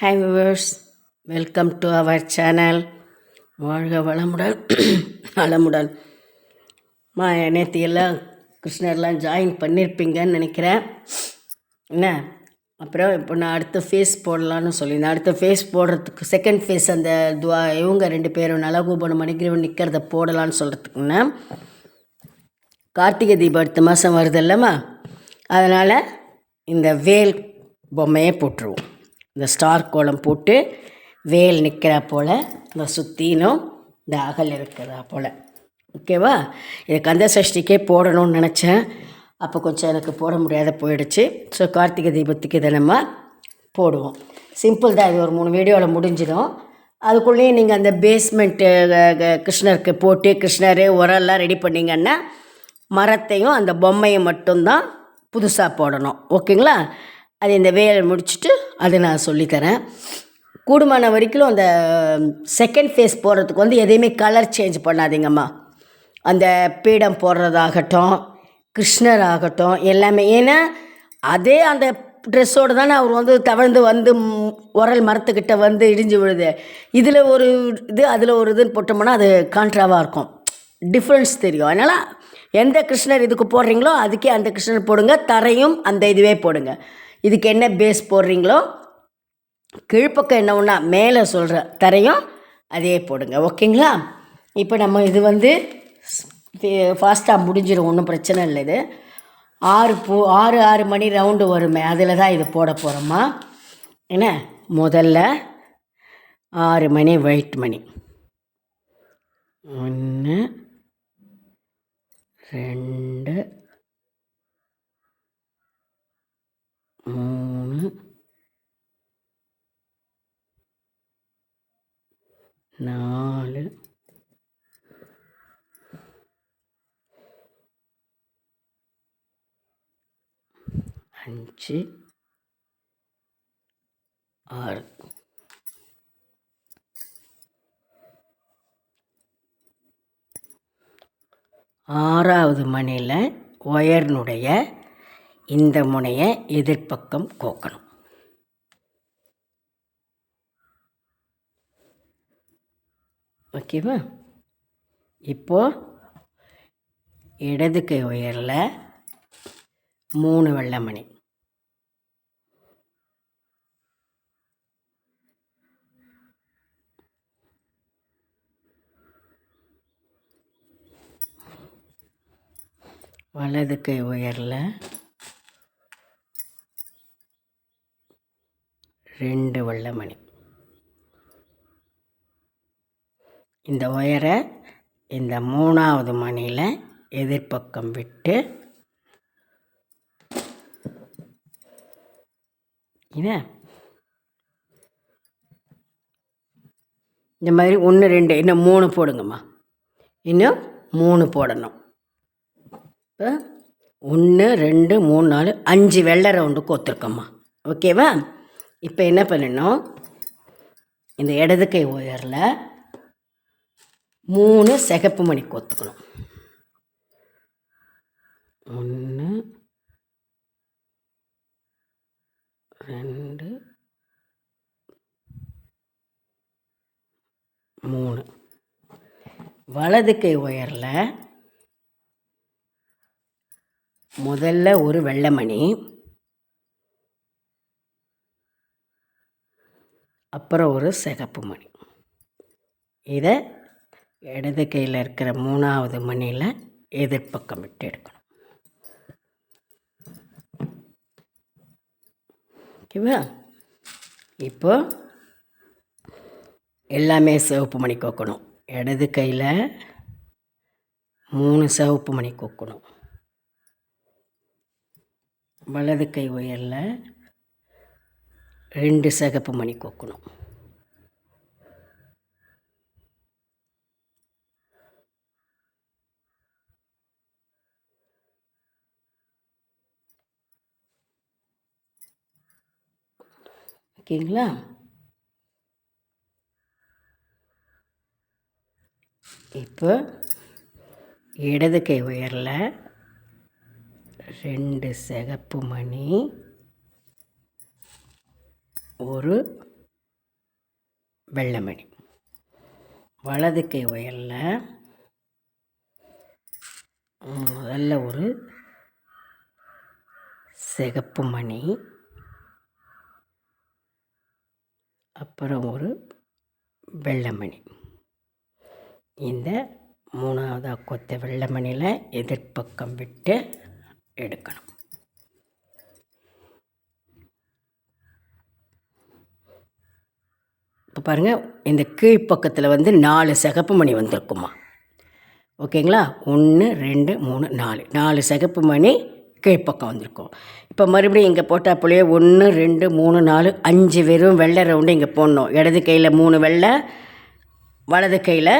Hi viewers welcome to our channel வாழ்க வளமுடன் வளமுடன் மா நேற்று எல்லாம் கிருஷ்ணர்லாம் ஜாயின் பண்ணியிருப்பீங்கன்னு நினைக்கிறேன். என்ன? அப்புறம் இப்போ நான் அடுத்த ஃபேஸ் போடலான்னு சொல்லியிருந்தேன். அடுத்த ஃபேஸ் போடுறதுக்கு செகண்ட் ஃபேஸ் அந்த துவா இவங்க ரெண்டு பேரும் நலகோபுரம் மணிகிரவன் நிற்கிறத போடலான்னு சொல்கிறதுக்குன்னா கார்த்திகை தீபம் அடுத்த மாதம் வருது இல்லைம்மா? அதனால் இந்த வேல் பொம்மையை போட்டுருவோம். இந்த ஸ்டார் கோலம் போட்டு வேல் நிற்கிறா போல் இந்த சுற்றினும் இந்த அகல் இருக்கிறா போல். ஓகேவா? இது கந்த சஷ்டிக்கே போடணும்னு நினச்சேன். அப்போ கொஞ்சம் எனக்கு போட முடியாத போயிடுச்சு. ஸோ கார்த்திகை தீபத்துக்கு இதை நம்ம போடுவோம். சிம்பிள் தான். இது ஒரு மூணு வீடியோவில் முடிஞ்சிடும். அதுக்குள்ளேயே நீங்கள் அந்த பேஸ்மெண்ட்டு கிருஷ்ணருக்கு போட்டு கிருஷ்ணர் உரம்லாம் ரெடி பண்ணிங்கன்னா மரத்தையும் அந்த பொம்மையை மட்டும்தான் புதுசாக போடணும். ஓகேங்களா? அது இந்த வேலை முடிச்சுட்டு அதை நான் சொல்லித்தரேன். கூடுமான வரைக்கும் அந்த செகண்ட் ஃபேஸ் போடுறதுக்கு வந்து எதையுமே கலர் சேஞ்ச் பண்ணாதீங்கம்மா. அந்த பீடம் போடுறதாகட்டும் கிருஷ்ணர் ஆகட்டும் எல்லாமே. ஏன்னா அதே அந்த ட்ரெஸ்ஸோடு தானே அவர் வந்து தவழ்ந்து வந்து உரல் மரத்துக்கிட்ட வந்து இடிஞ்சு விழுது. இதில் ஒரு இது அதில் ஒரு இதுன்னு போட்டோம்னா அது கான்ட்ராவாக இருக்கும். டிஃப்ரென்ஸ் தெரியும். அதனால் எந்த கிருஷ்ணர் இதுக்கு போடுறீங்களோ அதுக்கே அந்த கிருஷ்ணர் போடுங்க தரையும் அந்த இதுவே போடுங்க. இதுக்கு என்ன பேஸ் போடுறீங்களோ கீழ்ப்பக்கம் என்ன ஒன்றா மேலே சொல்கிற தரையும் அதே போடுங்க. ஓகேங்களா? இப்போ நம்ம இது வந்து ஃபாஸ்ட்டாக முடிஞ்சிடும் ஒன்றும் பிரச்சனை இல்லை இது. ஆறு பூ ஆறு ஆறு மணி ரவுண்டு வருமே. அதில் தான் இது போட போகிறோமா என்ன? முதல்ல ஆறு மணி ஒயிட் மணி. ஒன்று ரெண்டு மூணு நாலு. அஞ்சு. ஆறு. ஆறாவது மணியில் ஒயர்னுடைய இந்த முனையை எதிர்ப்பக்கம் கோக்கணும். ஓகேவா? இப்போ இடது கை உயரில் மூணு வெள்ளமணி. வலது கை உயரில் ரெண்டு வெள்ளை மணி இந்த ஒயரை இந்த மூணாவது மணியில் எதிர்ப்பக்கம் விட்டு என்ன? இந்த மாதிரி ஒன்று ரெண்டு இன்னும் மூணு போடுங்கம்மா. இன்னும் மூணு போடணும். இப்போ ஒன்று ரெண்டு மூணு நாலு அஞ்சு வெள்ளை ரவுண்டு கோத்துருக்கோம்மா. ஓகேவா? இப்போ என்ன பண்ணணும்? இந்த இடது கை ஒயரில் மூணு சிகப்பு மணி கோத்துக்கணும். ஒன்று ரெண்டு மூணு. வலது கை ஒயரில் முதல்ல ஒரு வெள்ளை மணி அப்புறம் ஒரு சிகப்பு மணி. இதை இடது கையில் இருக்கிற மூணாவது மணியில் எதிர்ப்பக்கம் விட்டு எடுக்கணும். ஓகேவா? இப்போ எல்லாமே சிவப்பு மணி கோக்கணும். இடது கையில் மூணு சிவப்பு மணி கோக்கணும். வலது கை உயரில் ரெண்டு சிகப்பு மணி கொக்கணும். ஓகேங்களா? இப்போ இடது கை உயரில் ரெண்டு சிகப்பு மணி ஒரு வெள்ளமணி. வலது கை உயரில் முதல்ல ஒரு சிகப்பு மணி அப்புறம் ஒரு வெள்ளைமணி. இந்த மூணாவதாக கொத்த வெள்ளைமணியில் எதிர்ப்பக்கம் விட்டு எடுக்கணும். இப்போ பாருங்கள் இந்த கீழ்ப்பக்கத்தில் வந்து நாலு சிகப்பு மணி வந்திருக்குமா? ஓகேங்களா? ஒன்று ரெண்டு மூணு நாலு. நாலு சிகப்பு மணி கீழ்ப்பக்கம் வந்திருக்கும். இப்போ மறுபடியும் இங்கே போட்டால் போலயே ஒன்று ரெண்டு மூணு நாலு அஞ்சு வெறும் வெள்ளை ரவுண்டு இங்கே போடணும். இடது கையில் மூணு வெள்ளை வலது கையில்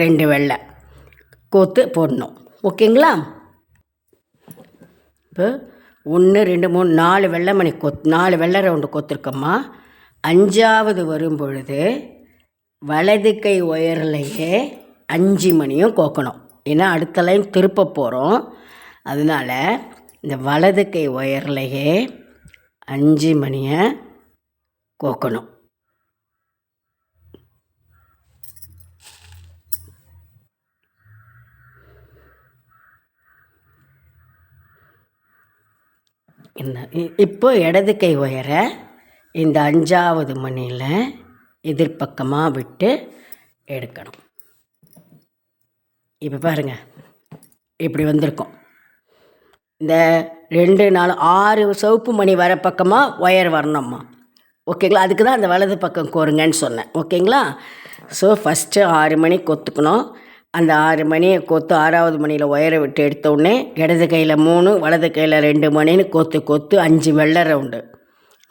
ரெண்டு வெள்ளை. கோத்து போடணும். ஓகேங்களா? இப்போ ஒன்று ரெண்டு மூணு நாலு வெள்ளை மணி கொத் நாலு வெள்ளை ரவுண்டு கொத்துருக்கோம்மா. அஞ்சாவது வரும் பொழுது வலது கை ஒயர்லேயே அஞ்சு மணியும் கோக்கணும். ஏன்னா அடுத்த லைன் திருப்ப போகிறோம் அதனால் இந்த வலது கை ஒயர்லேயே அஞ்சு மணியை கோக்கணும். என்ன? இப்போ இடது கை ஒயரை இந்த அஞ்சாவது மணியில் எதிர்ப்பக்கமாக விட்டு எடுக்கணும். இப்போ பாருங்கள் இப்படி வந்திருக்கும். இந்த ரெண்டு நாலு ஆறு சிவப்பு மணி வர பக்கமாக ஒயர் வரணும்மா. ஓகேங்களா? அதுக்கு தான் அந்த வலது பக்கம் கோருங்கன்னு சொன்னேன். ஓகேங்களா? ஸோ ஃபஸ்ட்டு ஆறு மணி கொத்துக்கணும். அந்த ஆறு மணியை கொத்து ஆறாவது மணியில் ஒயரை விட்டு எடுத்தோடனே இடது கையில் மூணு வலது கையில் ரெண்டு மணின்னு கொத்து கொத்து அஞ்சு வெள்ளை ரவுண்டு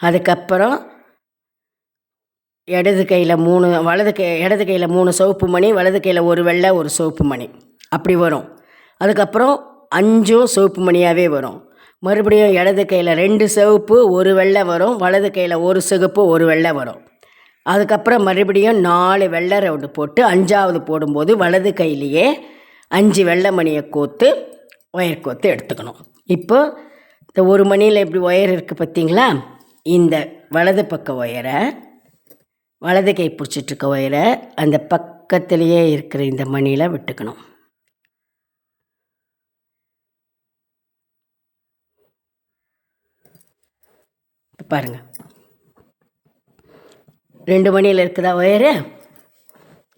அதுக்கப்புறம் இடது கையில் மூணு வலது கை இடது கையில் மூணு சிவப்பு மணி வலது கையில் ஒரு வெள்ளை ஒரு சிவப்பு மணி. அப்படி வரும். அதுக்கப்புறம் அஞ்சும் சிவப்பு மணியாகவே வரும். மறுபடியும் இடது கையில் ரெண்டு சிவப்பு ஒரு வெள்ளை வரும். வலது கையில் ஒரு சிகப்பு ஒரு வெள்ளை வரும். அதுக்கப்புறம் மறுபடியும் நாலு வெள்ளை ரவுண்டு போட்டு அஞ்சாவது போடும்போது வலது கையிலேயே அஞ்சு வெள்ளை மணியை கோத்து ஒயர் கோத்து எடுத்துக்கணும். இப்போ இந்த ஒரு மணியில் இப்படி ஒயர் இருக்குது பார்த்தீங்களா? இந்த வலது பக்க ஒயரை வலது கை பிடிச்சிட்ருக்க ஒயரை அந்த பக்கத்துலேயே இருக்கிற இந்த மணியில் விட்டுக்கணும். பாருங்கள் ரெண்டு மணியில் இருக்குதா ஒயரு?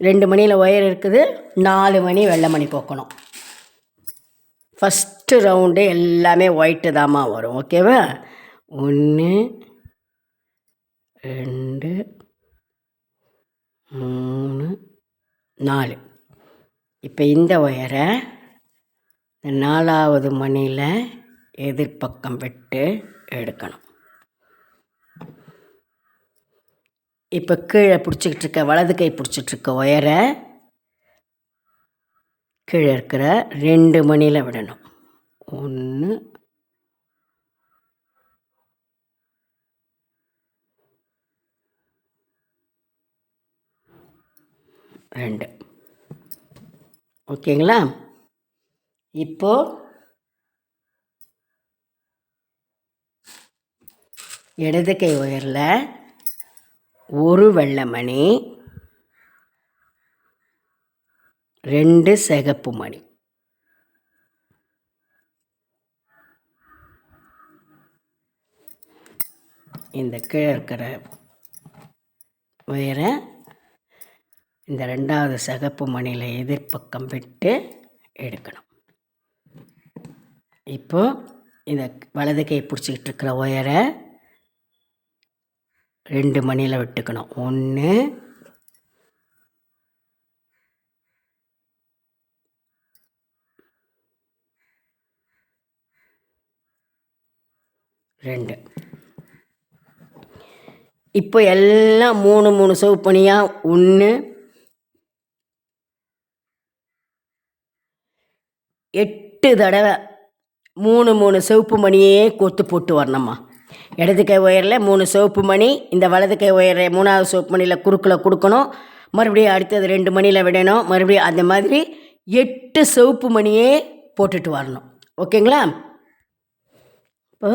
ரெண்டு மணியில் ஒயர் இருக்குது நாலு மணி வெள்ளை மணி போக்கணும். ஃபஸ்ட்டு ரவுண்டு எல்லாமே ஒயிட்டு தாம்மா வரும் ஓகேவா ஒன்று ரெண்டு மூணு நாலு. இப்போ இந்த ஒயரை நாலாவது மணியில் எதிர்ப்பக்கம் விட்டு எடுக்கணும். இப்போ கீழே பிடிச்சிக்கிட்டு இருக்க வலது கை பிடிச்சிட்ருக்க ஒயரை கீழே இருக்கிற ரெண்டு மணியில் விடணும். ஒன்று ரெண்டு. ஓகேங்களா? இப்போது இடது கை ஒயரில் ஒரு வெள்ளை ரெண்டு சிகப்பு மணி. இந்த கீழே இருக்கிற உயரை இந்த ரெண்டாவது சிகப்பு மணியில் எதிர்ப்பக்கம் விட்டு எடுக்கணும். இப்போது இந்த வலது கை பிடிச்சிக்கிட்டு இருக்கிற ஒயரை ரெண்டு மணியில் விட்டுக்கணும். ஒன்று ரெண்டு. இப்போ எல்லாம் மூணு மூணு சவுப்பணியாக ஒன்று எட்டு தடவை மூணு மூணு சிவப்பு மணியே கோத்து போட்டு வரணும்மா. இடது கை ஒயரில் மூணு சிவப்பு மணி இந்த வலது கை ஒயரை மூணாவது சிவப்பு மணியில் குறுக்கில் கொடுக்கணும். மறுபடியும் அடுத்தது ரெண்டு மணியில் விடணும். மறுபடியும் அந்த மாதிரி எட்டு சிவப்பு மணியே போட்டுட்டு வரணும். ஓகேங்களா? இப்போ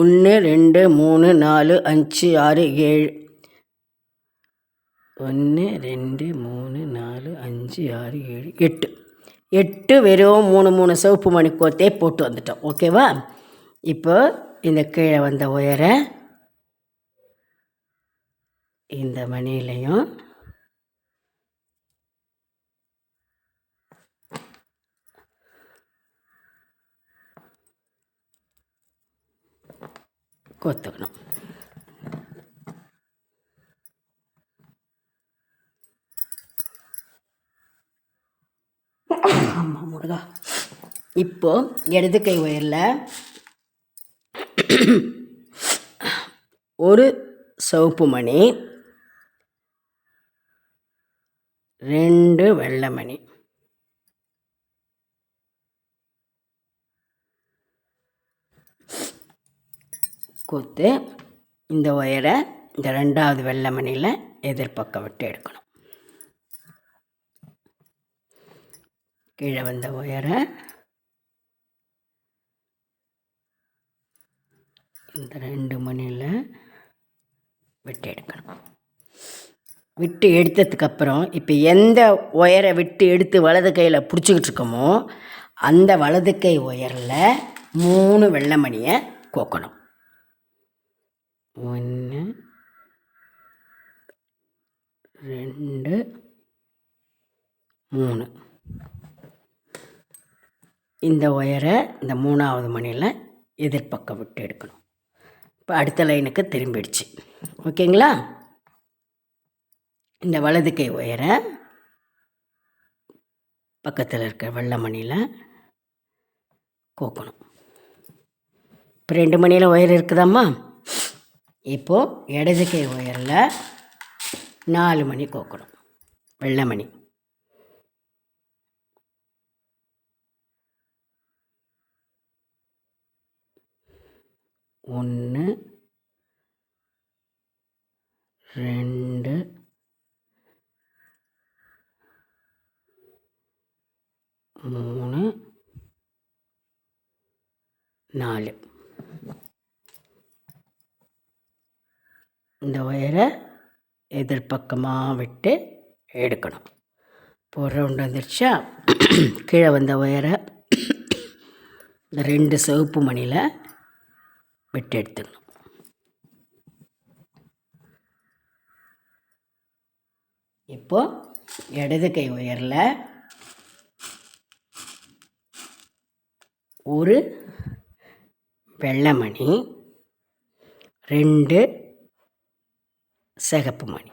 ஒன்று ரெண்டு மூணு நாலு அஞ்சு ஆறு ஏழு. ஒன்று ரெண்டு மூணு நாலு அஞ்சு ஆறு ஏழு எட்டு. எட்டு வெறும் மூணு மூணு சிவப்பு மணி கோத்தே போட்டு வந்துட்டோம். ஓகேவா இப்போ இந்த கீழே வந்த ஒயரை இந்த மணிலையும் கோத்துக்கணும். ஆமாம் முருகா. இப்போ இடது கை உயரில் ஒரு சிவப்பு மணி ரெண்டு வெள்ளை மணி. கொத்து இந்த ஒயரை இந்த ரெண்டாவது வெள்ளை மணியில் எதிர்பக்கம் விட்டு எடுக்கணும். கீழே வந்த ஒயரை. இந்த ரெண்டு மணியில் விட்டு எடுக்கணும். விட்டு எடுத்ததுக்கப்புறம் இப்போ எந்த ஒயரை விட்டு எடுத்து வலது கையில் பிடிச்சிக்கிட்டு இருக்கோமோ அந்த வலது கை ஒயரில் மூணு வெள்ளை மணியை கோக்கணும். ஒன்று ரெண்டு மூணு. இந்த ஒயரை இந்த மூணாவது மணியில் எதிர்பக்கம் விட்டு எடுக்கணும். இப்போ அடுத்த லைனுக்கு திரும்பிடுச்சு. ஓகேங்களா? இந்த வலது கை ஒயரை பக்கத்தில் இருக்கிற வெள்ளை மணியில் கோக்கணும். இப்போ ரெண்டு மணியில் ஒயர் இருக்குதாம்மா? இப்போது இடது கை ஒயரில் நாலு மணி கோக்கணும். வெள்ளை மணி. ஒன்று ரெண்டு மூணு நாலு. இந்த ஒயரை எதிர்பக்கமாக விட்டு எடுக்கணும். இப்போ ஒரு ரவுண்டு வந்துருச்சா? கீழே வந்த ஒயரை இந்த ரெண்டு சிவப்பு மணியில் விட்டு எடுத்துக்கணும் இப்போ இடது கை உயரில் ஒரு வெள்ளை மணி ரெண்டு சிகப்பு மணி.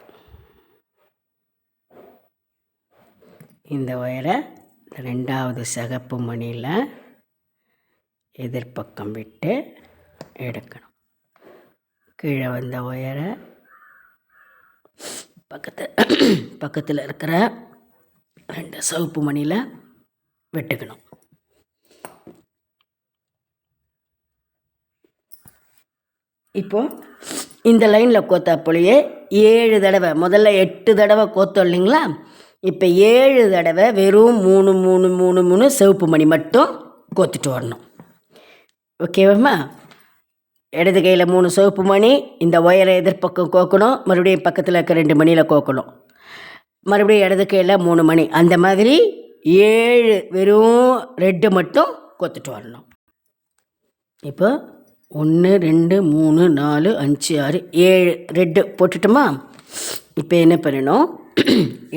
இந்த ஒயரை ரெண்டாவது சிகப்பு மணியில் எதிர்பக்கம் விட்டு எடுக்கணும். கீழே வந்த ஒயரை பக்கத்து பக்கத்தில் இருக்கிற ரெண்டு சிவப்பு மணியில் வெட்டுக்கணும். இப்போது இந்த லைனில் கோத்தாப்போலையே ஏழு தடவை முதல்ல எட்டு தடவை கோத்தோம் இல்லைங்களா? இப்போ ஏழு தடவை வெறும் மூணு மூணு மூணு மூணு சிவப்பு மணி மட்டும் கோத்துட்டு வரணும். ஓகேவாம்மா இடது கையில் மூணு சிவப்பு மணி இந்த ஒயரை எதிர்ப்பக்கம் கோக்கணும் மறுபடியும் பக்கத்தில் இருக்க ரெண்டு மணியில் கோக்கணும். மறுபடியும் இடது கையில் மூணு மணி. அந்த மாதிரி ஏழு வெறும் ரெட்டு மட்டும் கொத்துட்டு வரணும். இப்போ ஒன்று ரெண்டு மூணு நாலு அஞ்சு ஆறு ஏழு ரெட்டு போட்டுட்டோமா? இப்போ என்ன பண்ணணும்?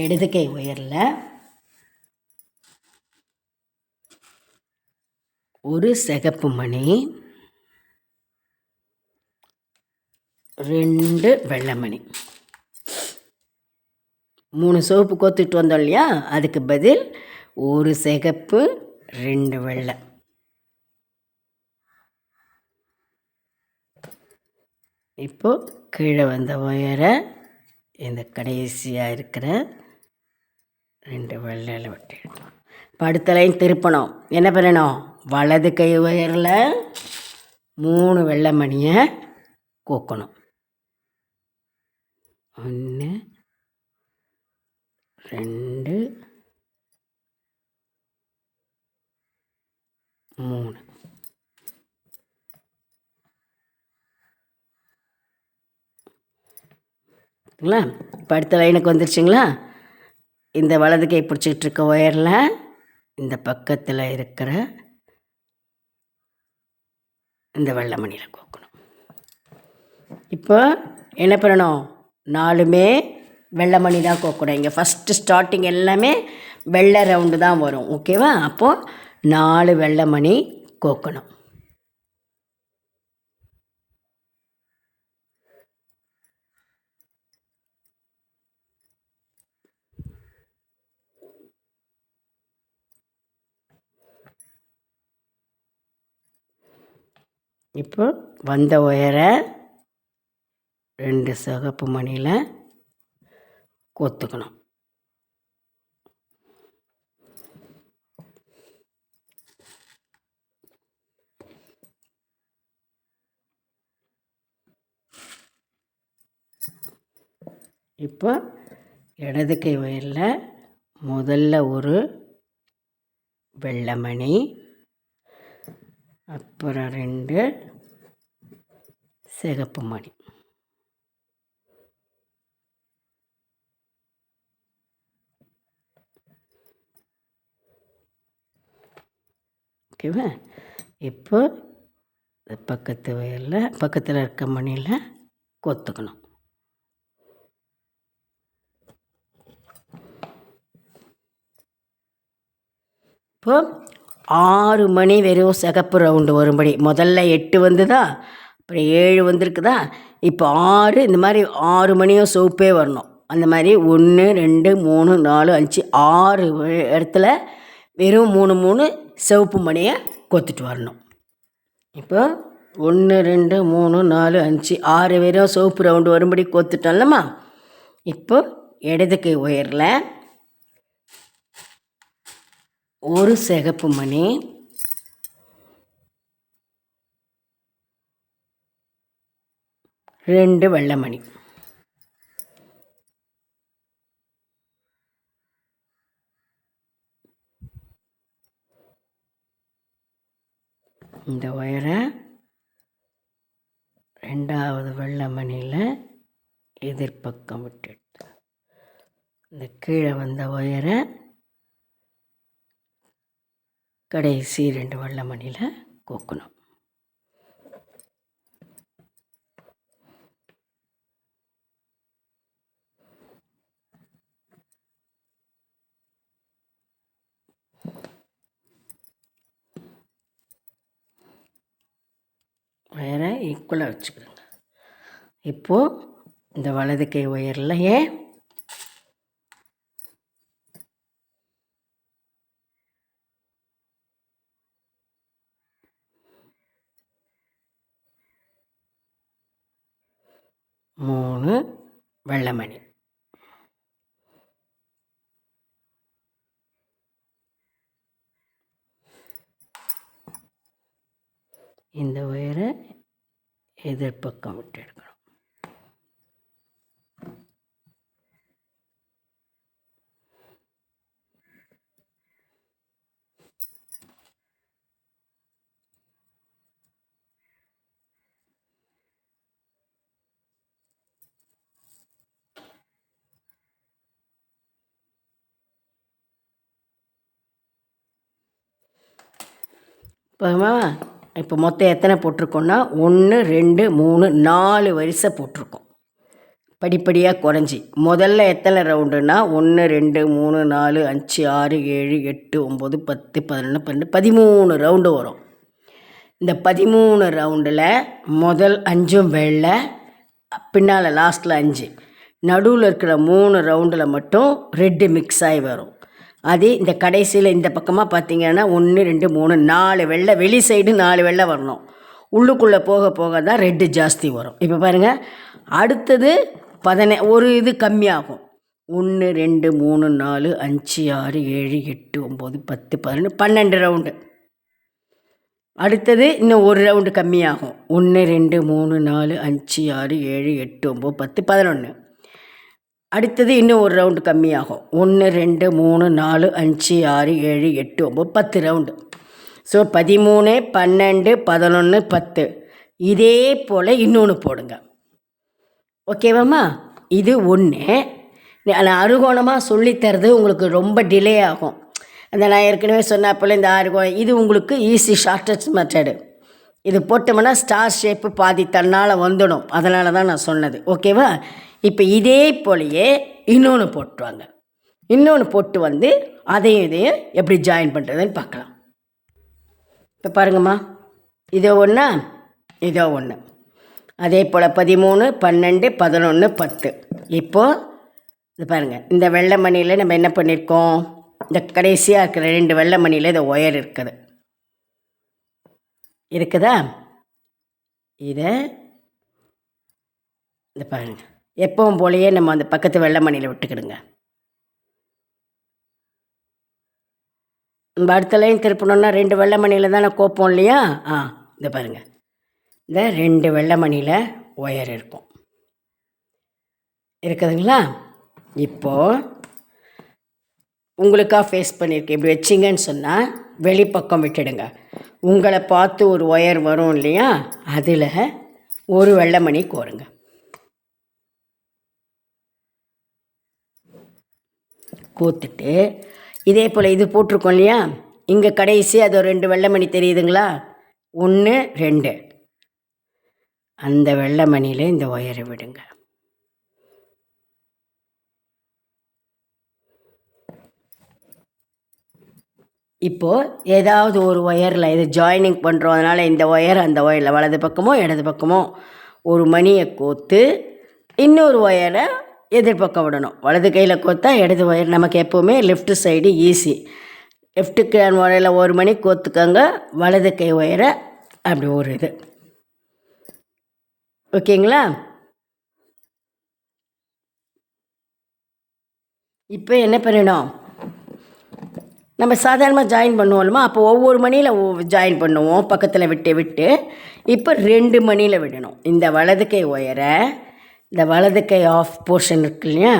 இடது கை உயரில் ஒரு சிகப்பு மணி ரெண்டு வெள்ளை மணி மூணு சோப்பு கோத்துட்டு வந்தோம் இல்லையா? அதுக்கு பதில் ஒரு சிகப்பு ரெண்டு வெள்ளை. இப்போது கீழே வந்த ஒயரை இந்த கடைசியாக இருக்கிற ரெண்டு வெள்ளையில் வெட்டிடணும் படுத்தலையும் அடுத்த லைன் திருப்பணும். என்ன பண்ணணும்? வலது கை ஒயரில் மூணு வெள்ளை மணியை கோக்கணும். ஒன்று ரெண்டு மூணு. இப்போ அடுத்த லைனுக்கு வந்துருச்சுங்களா? இந்த வலது கை பிடிச்சிக்கிட்டு இருக்க ஒயரில் இந்த பக்கத்தில் இருக்கிற இந்த வெள்ளை மணியில் கோக்கணும். இப்போ என்ன பண்ணணும்? நாலுமே வெள்ளை மணி தான் கோக்கணும். இங்கே ஃபஸ்ட்டு ஸ்டார்டிங் எல்லாமே வெள்ளை ரவுண்டு தான் வரும். ஓகேவா அப்போது நாலு வெள்ளை மணி கோக்கணும். இப்போ வந்த ஒயரை ரெண்டு சிகப்பு மணியில் கொத்துக்கணும். இப்போ இடது கை வயலில் முதல்ல ஒரு வெள்ளமணி அப்புறம் ரெண்டு சிகப்பு மணி. ஓகேவா இப்போ பக்கத்து வயலில் பக்கத்தில் இருக்க மணியில் கொத்துக்கணும். இப்போ ஆறு மணி வெறும் சிகப்பு ரவுண்டு வரும்படி. முதல்ல எட்டு வந்துதா? அப்புறம் ஏழு வந்திருக்குதா? இப்போ ஆறு இந்த மாதிரி ஆறு மணியும் சோப்பே வரணும். அந்த மாதிரி ஒன்று ரெண்டு மூணு நாலு அஞ்சு ஆறு இடத்துல வெறும் மூணு மூணு சிவப்பு மணியை கொத்துட்டு வரணும். இப்போ ஒன்று ரெண்டு மூணு நாலு அஞ்சு ஆறு பேரும் சிவப்பு ரவுண்டு வரும்படி கொத்துட்டோம்லம்மா இப்போ இடது கை உயரில் ஒரு சிகப்பு மணி ரெண்டு வெள்ளை மணி. இந்த ஒயரை ரெண்டாவது வெள்ளை மணியில் எதிர்பக்கம் விட்டுட்டு. இந்த கீழே வந்த ஒயரை கடைசி ரெண்டு வெள்ளை மணியில் கோக்கணும். வேறு ஈக்குவலாக வச்சுக்கிறோங்க இப்போது இந்த வலது கை ஒயர்லையே மூணு வெள்ளமணி. இந்த ஒயரை எதிர்பக்கம் விட்டு எடுக்கணும் போதுமா? இப்போ மொத்தம் எத்தனை போட்டிருக்கோன்னா ஒன்று ரெண்டு மூணு நாலு வரிசை போட்டிருக்கோம். படிப்படியாக குறைஞ்சி. முதல்ல எத்தனை ரவுண்டுனா ஒன்று ரெண்டு மூணு நாலு அஞ்சு ஆறு ஏழு எட்டு ஒம்பது பத்து பதினொன்று பன்னெண்டு பதிமூணு ரவுண்டு வரும். இந்த பதிமூணு ரவுண்டில் முதல் அஞ்சும் வெள்ளை பின்னால் லாஸ்ட்டில் அஞ்சு. நடுவில் இருக்கிற மூணு ரவுண்டில் மட்டும் ரெட்டு மிக்ஸ் ஆகி வரும். அது இந்த கடைசியில் இந்த பக்கமாக பார்த்தீங்கன்னா ஒன்று ரெண்டு மூணு நாலு வெள்ளை வெளி சைடு நாலு வெள்ளை வரணும். உள்ளுக்குள்ளே போக போக தான் ரெட்டு ஜாஸ்தி வரும். இப்போ பாருங்கள் அடுத்தது பதினே ஒரு இது கம்மியாகும். ஒன்று ரெண்டு மூணு நாலு அஞ்சு ஆறு ஏழு எட்டு ஒம்பது பத்து பதினொன்று பன்னெண்டு ரவுண்டு அடுத்தது இன்னும் ஒரு ரவுண்டு கம்மியாகும். ஒன்று ரெண்டு மூணு நாலு அஞ்சு ஆறு ஏழு எட்டு ஒம்பது பத்து பதினொன்று அடுத்தது இன்னும் ஒரு ரவுண்டு கம்மியாகும். ஒன்று ரெண்டு மூணு நாலு அஞ்சு ஆறு ஏழு எட்டு ஒம்பது பத்து ரவுண்டு ஸோ பதிமூணு பன்னெண்டு பதினொன்று பத்து. இதே போல் இன்னொன்று போடுங்க. ஓகேவாம்மா இது ஒன்று நான் அறுகோணமாக சொல்லித்தரது உங்களுக்கு ரொம்ப டிலே ஆகும். அந்த நான் ஏற்கனவே சொன்னாப்பில் இந்த அறுகோணம் இது உங்களுக்கு ஈஸி ஷார்ட்டஸ்ட் மெத்தடு இது போட்டோம்னா ஸ்டார் ஷேப்பு பாதி தன்னால் வந்துடும். அதனால தான் நான் சொன்னது. ஓகேவா இப்போ இதே போலயே இன்னொன்று போட்டுருவாங்க. இன்னொன்று போட்டு வந்து அதையும் இதையும் எப்படி ஜாயின் பண்ணுறதுன்னு பார்க்கலாம். இப்போ பாருங்கம்மா. இதோ ஒன்றா இதோ ஒன்று அதே போல் பதிமூணு பன்னெண்டு பதினொன்று பத்து. இப்போது இது பாருங்கள் இந்த வெள்ளை மணியில் நம்ம என்ன பண்ணியிருக்கோம் இந்த கடைசியாக இருக்கிற ரெண்டு வெள்ளை மணியில் இந்த ஒயர் இருக்குது. இருக்குதா? இதை இந்த பாருங்க. எப்பவும் போலயே நம்ம அந்த பக்கத்து வெள்ளமணியில் விட்டுக்கிடுங்க. நம்ம அடுத்த லைன் திருப்பணுன்னா ரெண்டு வெள்ளமணியில் தானே கோப்போம் இல்லையா? ஆ இந்த பாருங்கள் இந்த ரெண்டு வெள்ளை மணியில் ஒயர் இருக்கும். இருக்குதுங்களா? இப்போது உங்களுக்காக ஃபேஸ் பண்ணியிருக்கேன். இப்படி வச்சிங்கன்னு சொன்னால் வெளிப்பக்கம் விட்டுடுங்க. உங்களை பார்த்து ஒரு ஒயர் வரும் இல்லையா? அதில் ஒரு வெள்ளை மணி கோருங்க. கோத்துட்டு இதே போல் இது போட்டிருக்கோம் இல்லையா? இங்கே கடைசி அது ஒரு ரெண்டு வெள்ளமணி தெரியுதுங்களா? ஒன்று ரெண்டு. அந்த வெள்ளை மணியில் இந்த ஒயரை விடுங்க. இப்போது ஏதாவது ஒரு ஒயரில் இது ஜாயினிங் பண்ணுறோம் அதனால் இந்த ஒயர் அந்த ஒயரில் வலது பக்கமோ இடது பக்கமோ ஒரு மணியை கோத்து இன்னொரு ஒயரை எதிர்பக்கம் விடணும். வலது கையில் கோத்தா இடது ஒயர் நமக்கு எப்போவுமே லெஃப்ட் சைடு ஈஸி லெஃப்ட்டுக்கு ஒயரில் ஒரு மணி கோத்துக்கோங்க வலது கை ஒயரை அப்படி ஒரு இது. ஓகேங்களா? இப்போ என்ன பண்ணணும் நம்ம சாதாரணமாக ஜாயின் பண்ணுவோம்மா அப்போ ஒவ்வொரு மணியில் ஜாயின் பண்ணுவோம். பக்கத்தில் விட்டு விட்டு. இப்போ ரெண்டு மணியில் விடணும். இந்த வலது கை ஒயரை இந்த வலது கை ஆஃப் போர்ஷன் இருக்கு இல்லையா?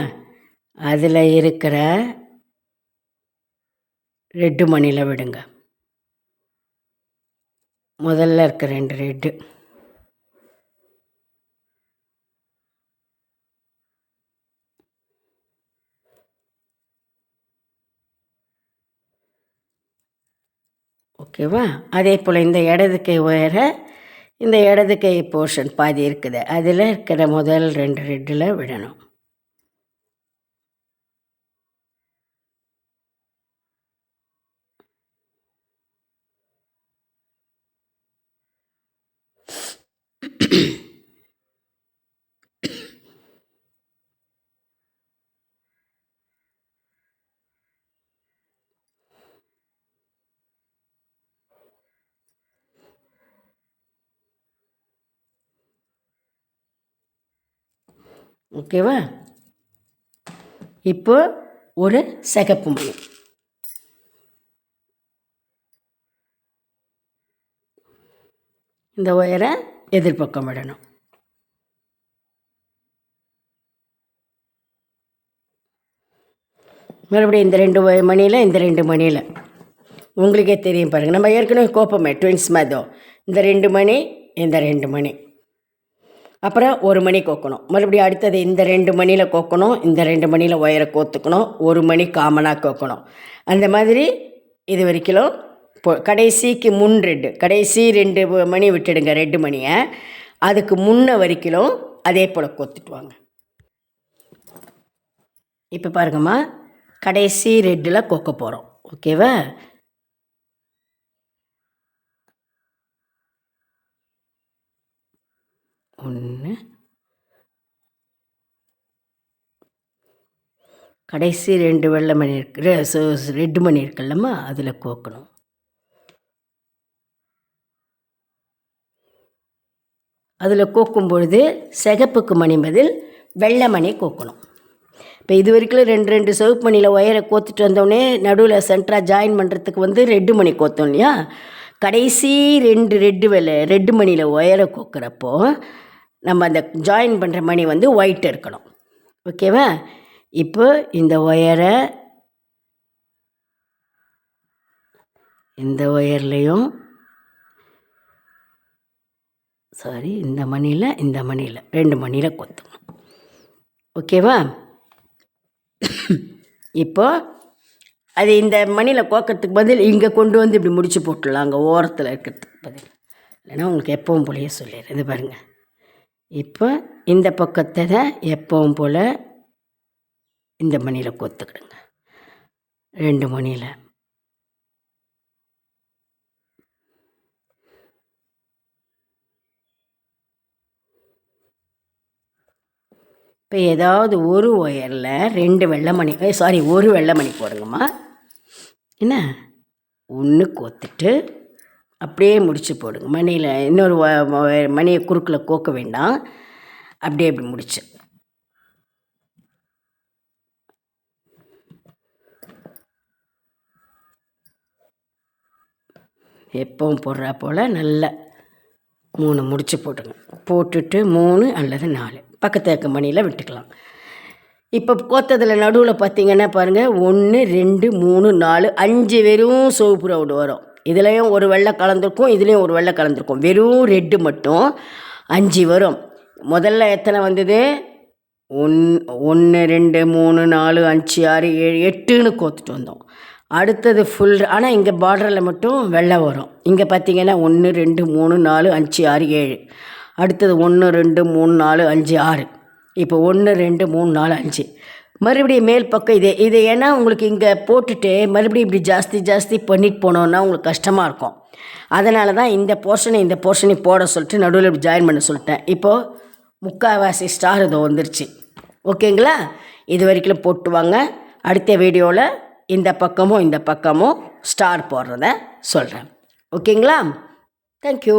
அதில் இருக்கிற ரெட்டு மணியில் விடுங்க. முதல்ல இருக்க ரெண்டு ரெட்டு. ஓகேவா? அதே போல் இந்த இடது கை உயர இந்த இடது கை போர்ஷன் பாதி இருக்குது. அதில் இருக்கிற முதல் ரெண்டு ரெட்டில் விடணும். ஓகேவா? இப்போ ஒரு சிகப்பு மணி. இந்த ஒயரை எதிர்பக்கம் விடணும். மறுபடியும் இந்த ரெண்டு மணியில் இந்த ரெண்டு மணியில். உங்களுக்கே தெரியும் பாருங்கள் நம்ம ஏற்கனவே கோப்பமே ட்வின்ஸ் மேதோ இந்த ரெண்டு மணி இந்த ரெண்டு மணி. அப்புறம் ஒரு மணி கோக்கணும். மறுபடியும் அடுத்தது இந்த ரெண்டு மணியில் கோக்கணும் இந்த ரெண்டு மணியில் ஒயரை கோத்துக்கணும் ஒரு மணி காமனாக கோக்கணும். அந்த மாதிரி இது வரைக்கும் இப்போ கடைசிக்கு முன் ரெண்டு கடைசி ரெண்டு மணி விட்டுடுங்க ரெண்டு மணியை. அதுக்கு முன்ன வரைக்கும் அதே போல் கோத்துட்டு வாங்க. இப்போ பாருங்கம்மா கடைசி ரெட்டில் கொக்க போகிறோம் ஓகேவா? ஒன்று. கடைசி ரெண்டு வெள்ளை மணி இருக்கு ரெட்டு மணி இருக்குல்லம்மா அதில் கோக்கணும். அதில் கோக்கும் பொழுது சிகப்புக்கு மணி பதில் வெள்ளை மணி கோக்கணும். இப்போ இது வரைக்கும் ரெண்டு ரெண்டு சிவப்பு மணியில் ஒயரை கோத்துட்டு வந்தோடனே நடுவில் சென்டராக ஜாயின் பண்ணுறதுக்கு வந்து ரெட்டு மணி கோத்தோம் இல்லையா? கடைசி ரெண்டு ரெட்டு வெள்ளை ரெட்டு மணியில் ஒயரை கோக்குறப்போ நம்ம அந்த ஜாயின் பண்ணுற மணி வந்து ஒயிட் இருக்கணும். ஓகேவா இப்போ இந்த ஒயரை இந்த ஒயர்லேயும் சாரி இந்த மணியில் இந்த மணியில் ரெண்டு மணியில் கொத்தணும். ஓகேவா இப்போ அது இந்த மணியில் கோக்கிறதுக்கு பதில் இங்கே கொண்டு வந்து இப்படி முடிச்சு போட்டுடலாம் அங்கே ஓரத்தில் இருக்கிறதுக்கு பதில். இல்லைன்னா உங்களுக்கு எப்பவும் போலயே சொல்லிடுறேன். இது பாருங்கள் இப்போ இந்த பக்கத்தை தான் எப்பவும் போல் இந்த மணியில் கோத்துக்கிடுங்க. ரெண்டு மணியில். இப்போ ஏதாவது ஒரு ஒயரில் ரெண்டு வெள்ளை மணி சாரி ஒரு வெள்ளை மணி போடுங்கம்மா. என்ன? ஒன்று கோத்துட்டு அப்படியே முடிச்சு போடுங்க. மணியில் இன்னொரு மணியை குறுக்கில் கோக்க வேண்டாம். அப்படியே அப்படி முடிச்சு. எப்பவும் போடுறா போல் நல்ல மூணு முடிச்சு போட்டுங்க போட்டுட்டு மூணு அல்லது நாலு. பக்கத்து இருக்க மணியில் விட்டுக்கலாம். இப்போ கோத்ததில் நடுவில் பார்த்தீங்கன்னா பாருங்கள் ஒன்று ரெண்டு மூணு நாலு அஞ்சு வெறும் சிவப்பு ரவுண்டு வரும். இதுலேயும் ஒரு வெள்ளை கலந்துருக்கும் இதுலேயும் ஒரு வெள்ளை கலந்துருக்கும். வெறும் ரெட்டு மட்டும். அஞ்சு வரும். முதல்ல எத்தனை வந்தது? ஒன் ஒன்று ரெண்டு மூணு நாலு அஞ்சு ஆறு ஏழு எட்டுன்னு கோத்துட்டு வந்தோம். அடுத்தது ஃபுல் ஆனால் இங்கே பார்டரில் மட்டும் வெள்ளை வரும். இங்கே பார்த்தீங்கன்னா ஒன்று ரெண்டு மூணு நாலு அஞ்சு ஆறு ஏழு. அடுத்தது ஒன்று ரெண்டு மூணு நாலு அஞ்சு ஆறு. இப்போ ஒன்று ரெண்டு மூணு நாலு அஞ்சு. மறுபடியும் மேல் பக்கம் இது இது ஏன்னா உங்களுக்கு இங்கே போட்டுட்டு மறுபடியும் இப்படி ஜாஸ்தி ஜாஸ்தி பண்ணிட்டு போனோன்னா உங்களுக்கு கஷ்டமாக இருக்கும். அதனால தான் இந்த போர்ஷனை இந்த போர்ஷனை போட சொல்லிட்டு நடுவில் இப்படி ஜாயின் பண்ண சொல்லிட்டேன். இப்போது முக்கால்வாசி ஸ்டார் இதோ வந்துருச்சு. ஓகேங்களா இது வரைக்கும் போட்டு வாங்க. அடுத்த வீடியோவில் இந்த பக்கமும் இந்த பக்கமும் ஸ்டார் போடுறத சொல்கிறேன் ஓகேங்களா தேங்க்யூ